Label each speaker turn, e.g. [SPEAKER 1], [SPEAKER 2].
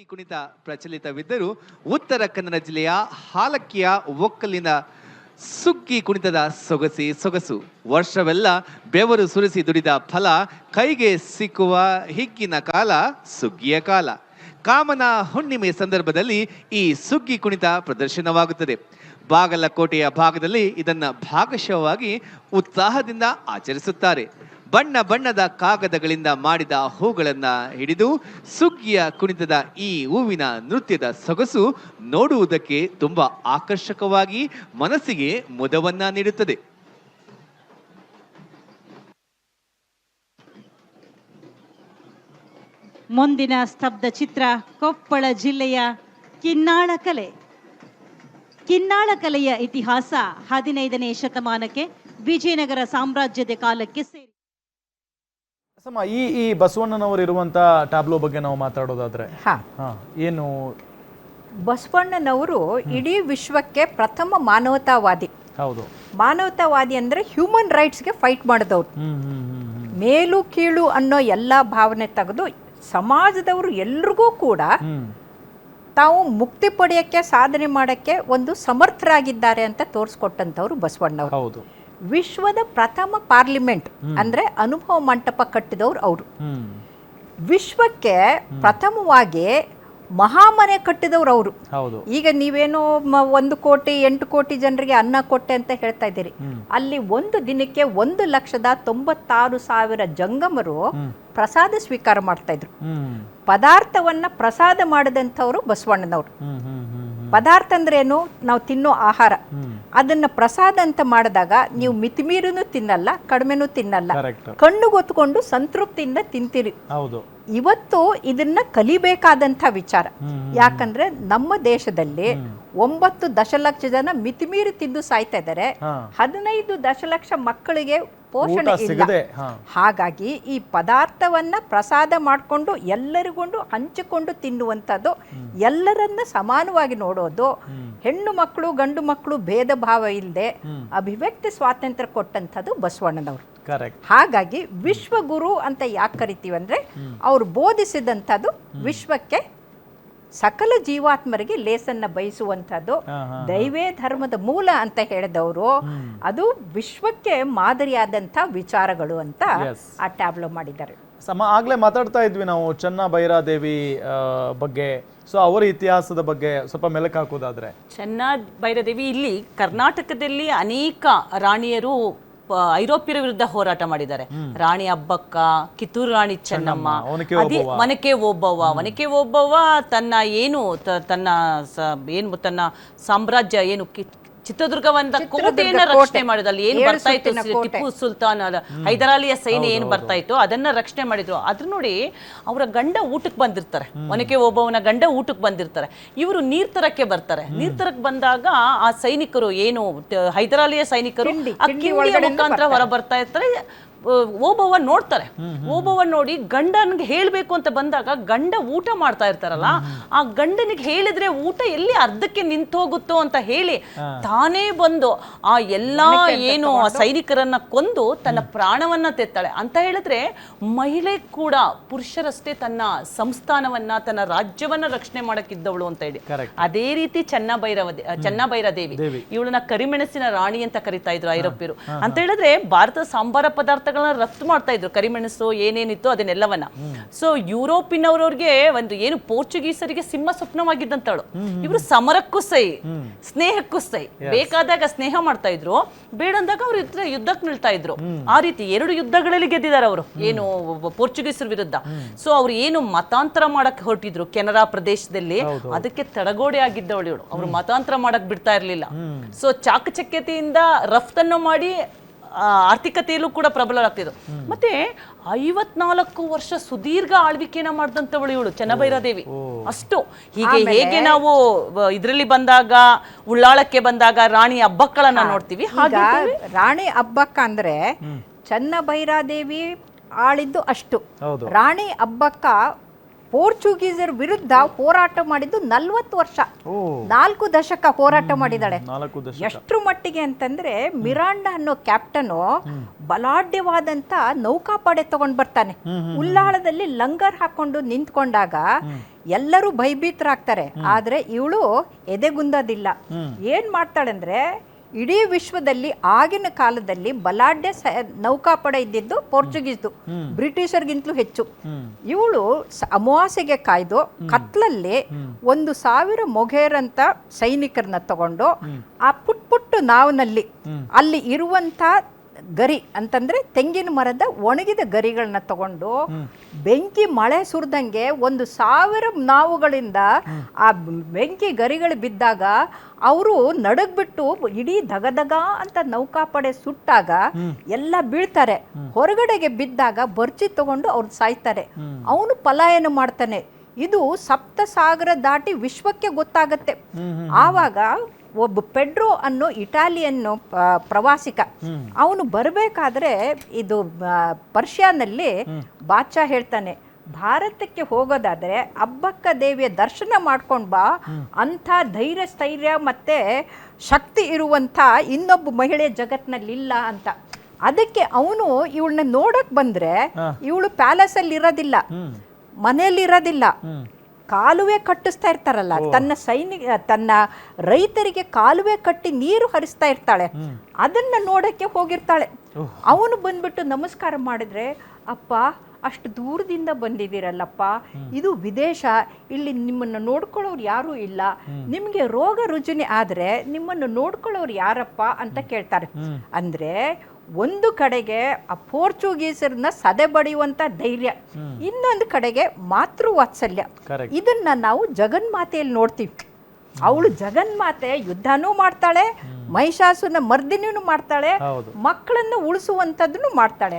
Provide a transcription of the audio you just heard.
[SPEAKER 1] ಸುಗ್ಗಿ ಕುಣಿತ ಪ್ರಚಲಿತವಿದ್ದರೂ ಉತ್ತರ ಕನ್ನಡ ಜಿಲ್ಲೆಯ ಹಾಲಕ್ಕಿಯ ಒಕ್ಕಲಿನ ಸುಗ್ಗಿ ಕುಣಿತದ ಸೊಗಸಿ ಸೊಗಸು. ವರ್ಷವೆಲ್ಲ ಬೆವರು ಸುರಿಸಿ ದುಡಿದ ಫಲ ಕೈಗೆ ಸಿಕ್ಕುವ ಹಿಗ್ಗಿನ ಕಾಲ ಸುಗ್ಗಿಯ ಕಾಲ. ಕಾಮನ ಹುಣ್ಣಿಮೆ ಸಂದರ್ಭದಲ್ಲಿ ಈ ಸುಗ್ಗಿ ಕುಣಿತ ಪ್ರದರ್ಶನವಾಗುತ್ತದೆ. ಬಾಗಲಕೋಟೆಯ ಭಾಗದಲ್ಲಿ ಇದನ್ನು ಭಾಗಶಃವಾಗಿ ಉತ್ಸಾಹದಿಂದ ಆಚರಿಸುತ್ತಾರೆ. ಬಣ್ಣ ಬಣ್ಣದ ಕಾಗದಗಳಿಂದ ಮಾಡಿದ ಹೂಗಳನ್ನು ಹಿಡಿದು ಸುಗ್ಗಿಯ ಕುಣಿತದ ಈ ಹೂವಿನ ನೃತ್ಯದ ಸೊಗಸು ನೋಡುವುದಕ್ಕೆ ತುಂಬಾ ಆಕರ್ಷಕವಾಗಿ ಮನಸ್ಸಿಗೆ ಮುದವನ್ನ ನೀಡುತ್ತದೆ.
[SPEAKER 2] ಮುಂದಿನ ಸ್ತಬ್ಧ ಚಿತ್ರ ಕೊಪ್ಪಳ ಜಿಲ್ಲೆಯ ಕಿನ್ನಾಳ ಕಲೆ. ಕಿನ್ನಾಳ ಕಲೆಯ ಇತಿಹಾಸ ಹದಿನೈದನೇ ಶತಮಾನಕ್ಕೆ ವಿಜಯನಗರ ಸಾಮ್ರಾಜ್ಯದ ಕಾಲಕ್ಕೆ ಸೇರಿ
[SPEAKER 3] ಸಮ ಈ ಈ ಬಸವಣ್ಣನವರು ಇರುವಂತ ಟ್ಯಾಬ್ಲೋ ಬಗ್ಗೆ ನಾವು ಮಾತಾಡೋದಾದ್ರೆ ಏನು?
[SPEAKER 4] ಬಸವಣ್ಣನವರು ಇಡೀ ವಿಶ್ವಕ್ಕೆ ಪ್ರಥಮ ಮಾನವತಾವಾದಿ.
[SPEAKER 3] ಹೌದು.
[SPEAKER 4] ಮಾನವತಾವಾದಿ ಅಂದ್ರೆ ಹ್ಯೂಮನ್ ರೈಟ್ಸ್ಗೆ ಫೈಟ್ ಮಾಡಿದವರು. ಮೇಲು ಕೀಳು ಅನ್ನೋ ಎಲ್ಲ ಭಾವನೆ ತೆಗೆದು ಸಮಾಜದವರು ಎಲ್ರಿಗೂ ಕೂಡ ತಾವು ಮುಕ್ತಿ ಪಡೆಯಕ್ಕೆ ಸಾಧನೆ ಮಾಡಕ್ಕೆ ಒಂದು ಸಮರ್ಥರಾಗಿದ್ದಾರೆ ಅಂತ ತೋರಿಸ್ಕೊಟ್ಟಂಥವ್ರು ಬಸವಣ್ಣವರು.
[SPEAKER 3] ಹೌದು.
[SPEAKER 4] ವಿಶ್ವದ ಪ್ರಥಮ ಪಾರ್ಲಿಮೆಂಟ್ ಅಂದ್ರೆ ಅನುಭವ ಮಂಟಪ ಕಟ್ಟಿದವ್ರು ಅವರು. ವಿಶ್ವಕ್ಕೆ ಪ್ರಥಮವಾಗಿ ಮಹಾಮನೆ ಕಟ್ಟಿದವ್ರು ಅವರು. ಈಗ ನೀವೇನೋ ಒಂದು ಕೋಟಿ ಎಂಟು ಕೋಟಿ ಜನರಿಗೆ ಅನ್ನ ಕೊಟ್ಟೆ ಅಂತ ಹೇಳ್ತಾ ಇದ್ದೀರಿ. ಅಲ್ಲಿ ಒಂದು ದಿನಕ್ಕೆ ಒಂದು ಲಕ್ಷದ ತೊಂಬತ್ತಾರು ಸಾವಿರ ಜಂಗಮರು ಪ್ರಸಾದ ಸ್ವೀಕಾರ ಮಾಡ್ತಾ ಇದ್ರು. ಪದಾರ್ಥವನ್ನ ಪ್ರಸಾದ ಮಾಡಿದಂಥವ್ರು ಬಸವಣ್ಣನವರು. ಪದಾರ್ಥ ಅಂದ್ರೇನು ನಾವು ತಿನ್ನೋ ಆಹಾರ. ಅದನ್ನ ಪ್ರಸಾದ ಅಂತ ಮಾಡಿದಾಗ ನೀವು ಮಿತಿಮೀರನು ತಿನ್ನಲ್ಲ ಕಡಿಮೆನೂ ತಿನ್ನಲ್ಲ. ಕಣ್ಣು ಗೊತ್ಕೊಂಡು ಸಂತೃಪ್ತಿಯಿಂದ ತಿಂತೀರಿ. ಇವತ್ತು ಇದನ್ನ ಕಲಿಬೇಕಾದಂತ ವಿಚಾರ. ಯಾಕಂದ್ರೆ ನಮ್ಮ ದೇಶದಲ್ಲಿ ಒಂಬತ್ತು ದಶಲಕ್ಷ ಜನ ಮಿತಿಮೀರಿ ತಿಂದು ಸಾಯ್ತಾ ಇದ್ದಾರೆ. ಹದಿನೈದು ದಶಲಕ್ಷ ಮಕ್ಕಳಿಗೆ ಪೋಷಣೆ ಇಲ್ಲ. ಹಾಗಾಗಿ ಈ ಪದಾರ್ಥವನ್ನ ಪ್ರಸಾದ ಮಾಡಿಕೊಂಡು ಎಲ್ಲರಿಗೊಂಡು ಹಂಚಿಕೊಂಡು ತಿನ್ನುವಂಥದ್ದು ಎಲ್ಲರನ್ನ ಸಮಾನವಾಗಿ ನೋಡೋದು ಹೆಣ್ಣು ಮಕ್ಕಳು ಗಂಡು ಮಕ್ಕಳು ಭೇದ ಭಾವ ಇಲ್ಲದೆ ಅಭಿವ್ಯಕ್ತಿ ಸ್ವಾತಂತ್ರ್ಯ ಕೊಟ್ಟಂಥದ್ದು ಬಸವಣ್ಣನವರು. ಹಾಗಾಗಿ ವಿಶ್ವಗುರು ಅಂತ ಯಾಕೆ ಕರಿತೀವಿ ಅಂದ್ರೆ ಅವ್ರು ಬೋಧಿಸಿದಂಥದ್ದು ವಿಶ್ವಕ್ಕೆ ಸಕಲ ಜೀವಾತ್ಮರಿಗೆ ಲೇಸನ್ನ ಬಯಸುವಂಥದ್ದು ದೈವೇ ಧರ್ಮದ ಮೂಲ ಅಂತ ಹೇಳಿದವರು. ಅದು ವಿಶ್ವಕ್ಕೆ ಮಾದರಿಯಾದಂಥ ವಿಚಾರಗಳು ಅಂತ ಆ ಟ್ಯಾಬ್ಲೋ ಮಾಡಿದ್ದಾರೆ.
[SPEAKER 3] ಸಮ ಆಗ್ಲೇ ಮಾತಾಡ್ತಾ ಇದ್ವಿ ನಾವು ಚೆನ್ನ ಭೈರಾದೇವಿ ಆ, ಬಗ್ಗೆ. ಸೊ ಅವರ ಇತಿಹಾಸದ ಬಗ್ಗೆ ಸ್ವಲ್ಪ ಮೆಲುಕು ಹಾಕೋದಾದ್ರೆ.
[SPEAKER 5] ಚೆನ್ನ ಭೈರದೇವಿ ಇಲ್ಲಿ ಕರ್ನಾಟಕದಲ್ಲಿ ಅನೇಕ ರಾಣಿಯರು ಐರೋಪ್ಯರ ವಿರುದ್ಧ ಹೋರಾಟ ಮಾಡಿದ್ದಾರೆ. ರಾಣಿ ಅಬ್ಬಕ್ಕ ಕಿತ್ತೂರು ರಾಣಿ ಚೆನ್ನಮ್ಮ ಅದೇ ಮನಕೆ ಓಬವ್ವ ಒನಕೆ ಓಬವ್ವ ತನ್ನ ಏನು ತನ್ನ ಏನು ತನ್ನ ಸಾಮ್ರಾಜ್ಯ ಏನು ಚಿತ್ರದುರ್ಗವಂತ ಕೋಟೆಯನ್ನ ರಕ್ಷಣೆ ಮಾಡಿದ್ರು ಅಲ್ಲಿ ಏನು ಬರ್ತಾ ಇತ್ತು. ಟಿಪ್ಪು ಸುಲ್ತಾನ್ ಅಲ್ಲ, ಹೈದರಾಲಿಯ ಸೈನ್ಯ ಏನು ಬರ್ತಾ ಇತ್ತು ಅದನ್ನ ರಕ್ಷಣೆ ಮಾಡಿದ್ರು. ಅದ್ರ ನೋಡಿ ಅವರ ಗಂಡ ಊಟಕ್ಕೆ ಬಂದಿರ್ತಾರೆ. ಒನಕೆ ಒಬ್ಬವನ ಗಂಡ ಊಟಕ್ಕೆ ಬಂದಿರ್ತಾರೆ. ಇವರು ನೀರ್ ತರಕ್ಕೆ ಬರ್ತಾರೆ. ನೀರ್ ತರಕ್ ಬಂದಾಗ ಆ ಸೈನಿಕರು ಏನು ಹೈದರಾಲಿಯ ಸೈನಿಕರು
[SPEAKER 4] ಅಕ್ಕಿ
[SPEAKER 5] ಮುಖಾಂತರ ಹೊರ ಬರ್ತಾ ಇರ್ತಾರೆ. ಓಬವ್ವ ನೋಡ್ತಾರೆ. ಓಬವ್ವ ನೋಡಿ ಗಂಡನಿಗೆ ಹೇಳಬೇಕು ಅಂತ ಬಂದಾಗ ಗಂಡ ಊಟ ಮಾಡ್ತಾ ಇರ್ತಾರಲ್ಲ ಆ ಗಂಡನಿಗೆ ಹೇಳಿದ್ರೆ ಊಟ ಎಲ್ಲಿ ಅರ್ಧಕ್ಕೆ ನಿಂತೋಗುತ್ತೋ ಅಂತ ಹೇಳಿ ತಾನೇ ಬಂದು ಆ ಎಲ್ಲಾ ಏನು ಆ ಸೈನಿಕರನ್ನ ಕೊಂದು ತನ್ನ ಪ್ರಾಣವನ್ನ ತೆತ್ತಾಳೆ. ಅಂತ ಹೇಳಿದ್ರೆ ಮಹಿಳೆ ಕೂಡ ಪುರುಷರಷ್ಟೇ ತನ್ನ ಸಂಸ್ಥಾನವನ್ನ ತನ್ನ ರಾಜ್ಯವನ್ನ ರಕ್ಷಣೆ ಮಾಡಕ್ಕಿದ್ದವಳು ಅಂತ ಹೇಳಿ. ಅದೇ ರೀತಿ ಚೆನ್ನಭೈರವ ಚೆನ್ನಭೈರ ದೇವಿ. ಇವಳನ್ನ ಕರಿಮೆಣಸಿನ ರಾಣಿ ಅಂತ ಕರಿತಾ ಇದ್ರು ಐರೋಪ್ಯರು ಅಂತ ಹೇಳಿದ್ರೆ ಭಾರತದ ಸಾಂಬಾರ ಪದಾರ್ಥಗಳನ್ನ ರಫ್ತು ಮಾಡ್ತಾ ಇದ್ರು. ಕರಿಮೆಣಸು ಏನೇನಿತ್ತು ಅದನ್ನೆಲ್ಲವನ್ನ. ಸೊ ಯುರೋಪಿನವರವ್ರಿಗೆ ಒಂದು ಏನು ಪೋರ್ಚುಗೀಸರಿಗೆ ಸಿಂಹ ಸ್ವಪ್ನವಾಗಿದ್ದಂತಳು ಇವರು ಸಮರಕ್ಕೂ ಸೈ ಸ್ನೇಹಕ್ಕೂ ಸೈ. ಬೇಕಾದಾಗ ಸ್ನೇಹ ಮಾಡ್ತಾ ಇದ್ರು. ಬೇಡಂದಾಗ ಅವ್ರ ಇದ್ರೆ ಯುದ್ಧಕ್ಕೆ ನಿಲ್ತಾ ಇದ್ರು. ಆ ರೀತಿ ಎರಡು ಯುದ್ಧಗಳಲ್ಲಿ ಗೆದ್ದಿದ್ದಾರೆ ಅವರು. ಏನು ಪೋರ್ಚುಗೀಸರ್ ವಿರುದ್ಧ. ಸೊ ಅವ್ರು ಏನು ಮತಾಂತರ ಮಾಡಕ್ ಹೊರಟಿದ್ರು ಕೆನರಾ ಪ್ರದೇಶದಲ್ಲಿ. ಅದಕ್ಕೆ ತಡಗೋಡೆ ಆಗಿದ್ದವಳು ಇವಳು. ಅವ್ರು ಮತಾಂತರ ಮಾಡಕ್ ಬಿಡ್ತಾ ಇರ್ಲಿಲ್ಲ. ಸೊ ಚಾಕಚಕ್ಯತೆಯಿಂದ ರಫ್ತನ್ನು ಮಾಡಿ ಆರ್ಥಿಕತೆಯಲ್ಲೂ ಕೂಡ ಪ್ರಬಲರಾಗ್ತಿದ್ರು ಮತ್ತೆ ಐವತ್ನಾಲ್ಕು ವರ್ಷ ಸುದೀರ್ಘ ಆಳ್ವಿಕೆನ ಮಾಡಿದಂಥವಳು ಇವಳು ಚೆನ್ನಭೈರಾದೇವಿ ಅಷ್ಟು. ಹೀಗೆ ಹೇಗೆ ನಾವು ಇದರಲ್ಲಿ ಬಂದಾಗ ಉಳ್ಳಾಳಕ್ಕೆ ಬಂದಾಗ ರಾಣಿ ಹಬ್ಬಕ್ಕಳನ್ನ ನೋಡ್ತೀವಿ. ಹಾಗೆ
[SPEAKER 4] ರಾಣಿ ಹಬ್ಬಕ್ಕ ಅಂದ್ರೆ ಚೆನ್ನಭೈರಾದೇವಿ ಆಳಿದ್ದು ಅಷ್ಟು.
[SPEAKER 3] ಹೌದು.
[SPEAKER 4] ರಾಣಿ ಅಬ್ಬಕ್ಕ ಪೋರ್ಚುಗೀಸರ ವಿರುದ್ಧ ಹೋರಾಟ ಮಾಡಿದ್ದು ನಲ್ವತ್ತು ವರ್ಷ. ನಾಲ್ಕು ದಶಕ ಹೋರಾಟ ಮಾಡಿದಾಳೆ
[SPEAKER 3] ಎಷ್ಟು
[SPEAKER 4] ಎಷ್ಟ್ರ ಮಟ್ಟಿಗೆ ಅಂತಂದ್ರೆ ಮಿರಾಂಡ ಅನ್ನೋ ಕ್ಯಾಪ್ಟನು ಬಲಾಢ್ಯವಾದಂತ ನೌಕಾಪಡೆ ತಗೊಂಡ್ ಬರ್ತಾನೆ. ಉಲ್ಲಾಳದಲ್ಲಿ ಲಂಗರ್ ಹಾಕೊಂಡು ನಿಂತ್ಕೊಂಡಾಗ ಎಲ್ಲರೂ ಭಯಭೀತರಾಗ್ತಾರೆ. ಆದ್ರೆ ಇವಳು ಎದೆಗುಂದದಿಲ್ಲ. ಏನ್ ಮಾಡ್ತಾಳೆ ಅಂದ್ರೆ ಇಡೀ ವಿಶ್ವದಲ್ಲಿ ಆಗಿನ ಕಾಲದಲ್ಲಿ ಬಲಾಢ್ಯ ನೌಕಾಪಡೆ ಇದ್ದಿದ್ದು ಪೋರ್ಚುಗೀಸ್ದು. ಬ್ರಿಟಿಷರ್ಗಿಂತಲೂ ಹೆಚ್ಚು. ಇವಳು ಅಮಾವಾಸ್ಯೆಗೆ ಕಾಯ್ದು ಕತ್ಲಲ್ಲಿ ಒಂದು ಸಾವಿರ ಮೊಘೇರಂತ ಸೈನಿಕರನ್ನ ತಗೊಂಡು ಆ ಪುಟ್ ಪುಟ್ಟು ನಾವಿನಲ್ಲಿ ಅಲ್ಲಿ ಇರುವಂತ ಗರಿ ಅಂತಂದ್ರೆ ತೆಂಗಿನ ಮರದ ಒಣಗಿದ ಗರಿಗಳನ್ನ ತಗೊಂಡು ಬೆಂಕಿ ಮಳೆ ಸುರಿದಂಗೆ ಒಂದು ಸಾವಿರ ನಾವುಗಳಿಂದ ಆ ಬೆಂಕಿ ಗರಿಗಳು ಬಿದ್ದಾಗ ಅವರು ನಡಗ್ಬಿಟ್ಟು ಇಡೀ ದಗದಗ ಅಂತ ನೌಕಾಪಡೆ ಸುಟ್ಟಾಗ ಎಲ್ಲ ಬೀಳ್ತಾರೆ. ಹೊರಗಡೆಗೆ ಬಿದ್ದಾಗ ಬರ್ಚಿ ತಗೊಂಡು ಅವ್ರು ಸಾಯ್ತಾರೆ. ಅವನು ಪಲಾಯನ ಮಾಡ್ತಾನೆ. ಇದು ಸಪ್ತ ಸಾಗರ ದಾಟಿ ವಿಶ್ವಕ್ಕೆ ಗೊತ್ತಾಗತ್ತೆ. ಆವಾಗ ಒಬ್ಬ ಪೆಡ್ರೋ ಅನ್ನೋ ಇಟಾಲಿಯನ್ ಪ್ರವಾಸಿಕ ಅವನು ಬರಬೇಕಾದ್ರೆ ಇದು ಪರ್ಷಿಯಾನಲ್ಲಿ ಬಾಚಾ ಹೇಳ್ತಾನೆ ಭಾರತಕ್ಕೆ ಹೋಗೋದಾದ್ರೆ ಅಬ್ಬಕ್ಕ ದೇವಿಯ ದರ್ಶನ ಮಾಡ್ಕೊಂಡ್ ಬಾ ಅಂಥ ಧೈರ್ಯ ಸ್ಥೈರ್ಯ ಮತ್ತೆ ಶಕ್ತಿ ಇರುವಂಥ ಇನ್ನೊಬ್ಬ ಮಹಿಳೆ ಜಗತ್ನಲ್ಲಿ ಇಲ್ಲ ಅಂತ. ಅದಕ್ಕೆ ಅವನು ಇವಳನ್ನ ನೋಡಕ್ ಬಂದ್ರೆ ಇವಳು ಪ್ಯಾಲೇಸ್ ಅಲ್ಲಿ ಇರೋದಿಲ್ಲ ಮನೆಯಲ್ಲಿ ಇರೋದಿಲ್ಲ ಕಾಲುವೆ ಕಟ್ಟಿಸ್ತಾ ಇರ್ತಾರಲ್ಲ ತನ್ನ ಸೈನಿಕ ತನ್ನ ರೈತರಿಗೆ ಕಾಲುವೆ ಕಟ್ಟಿ ನೀರು ಹರಿಸ್ತಾ ಇರ್ತಾಳೆ. ಅದನ್ನ ನೋಡಕ್ಕೆ ಹೋಗಿರ್ತಾಳೆ. ಅವನು ಬಂದ್ಬಿಟ್ಟು ನಮಸ್ಕಾರ ಮಾಡಿದ್ರೆ ಅಪ್ಪ ಅಷ್ಟು ದೂರದಿಂದ ಬಂದಿದ್ದೀರಲ್ಲಪ್ಪ. ಇದು ವಿದೇಶ ಇಲ್ಲಿ ನಿಮ್ಮನ್ನು ನೋಡ್ಕೊಳ್ಳೋರು ಯಾರೂ ಇಲ್ಲ. ನಿಮಗೆ ರೋಗ ರುಜಿನಿ ಆದರೆ ನಿಮ್ಮನ್ನು ನೋಡ್ಕೊಳ್ಳೋರು ಯಾರಪ್ಪ? ಅಂತ ಕೇಳ್ತಾರೆ. ಅಂದ್ರೆ ಒಂದು ಕಡೆಗೆ ಆ ಪೋರ್ಚುಗೀಸರನ್ನ ಸದೆ ಬಡಿಯುವಂತ ಧೈರ್ಯ ಇನ್ನೊಂದು ಕಡೆಗೆ ಮಾತೃ ವಾತ್ಸಲ್ಯ ಇದನ್ನ ನಾವು ಜಗನ್ಮಾತೆಯಲ್ಲಿ ನೋಡ್ತೀವಿ. ಅವಳು ಜಗನ್ಮಾತೆ ಯುದ್ಧನೂ ಮಾಡ್ತಾಳೆ ಮಹಿಷಾಸುನ ಮರ್ದಿನೂ ಮಾಡ್ತಾಳೆ. ಮಕ್ಕಳನ್ನು ಉಳಿಸುವಂಥದ್ದನ್ನು ಮಾಡ್ತಾಳೆ.